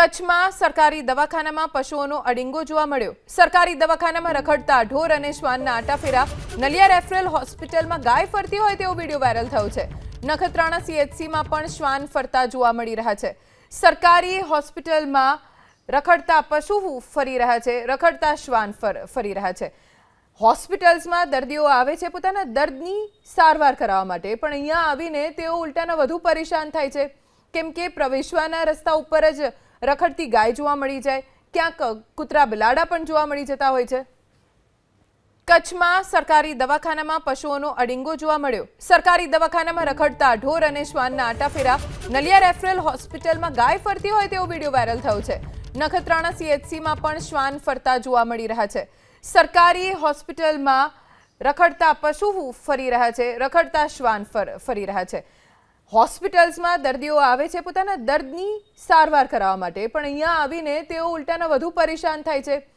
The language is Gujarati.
કચ્છમાં સરકારી દવાખાનામાં પશુઓનો અડીંગો જોવા મળ્યો. સરકારી દવાખાનામાં રખડતા ઢોર અને શ્વાનના આટાફેરા, નલિયા રેફરલ હોસ્પિટલમાં ગાય ફરતી હોય તેવો વીડિયો વાયરલ થયો છે. નખત્રાણા સીએચસીમાં પણ શ્વાન ફરતા જોવા મળી રહ્યા છે. સરકારી હોસ્પિટલમાં રખડતા પશુ ફરી રહ્યા છે, રખડતા શ્વાન ફર- રહ્યા છે. હોસ્પિટલ્સમાં દર્દીઓ આવે છે પોતાના દર્દની સારવાર કરાવવા માટે, પણ અહીંયા આવીને તેઓ ઉલટાના વધુ પરેશાન થાય છે. કેમ કે પ્રવેશવાના રસ્તા ઉપર જ રખડતી ગાય જોવા મળી જાય, ક્યાંક કૂતરા બિલાડા પણ જોવા મળી જતા હોય છે. કચ્છમાં સરકારી દવાખાનામાં પશુઓનો અડિંગો જોવા મળ્યો. સરકારી દવાખાનામાં રખડતા ઢોર અને શ્વાનના આટાફેરા. નલિયા રેફરલ હોસ્પિટલમાં ગાય ફરતી હોય તેવો વીડિયો વાયરલ થયો છે. નખત્રાણા સીએચસીમાં પણ શ્વાન ફરતા જોવા મળી રહ્યા છે. સરકારી હોસ્પિટલમાં રખડતા પશુ ફરી રહ્યા છે. રખડતા શ્વાન ફર- રહ્યા છે. હોસ્પિટલ્સમાં દર્દીઓ આવે છે પોતાના દર્દની સારવાર કરાવવા માટે, પણ અહીંયા આવીને તેઓ ઉલટાના વધુ પરેશાન થાય છે.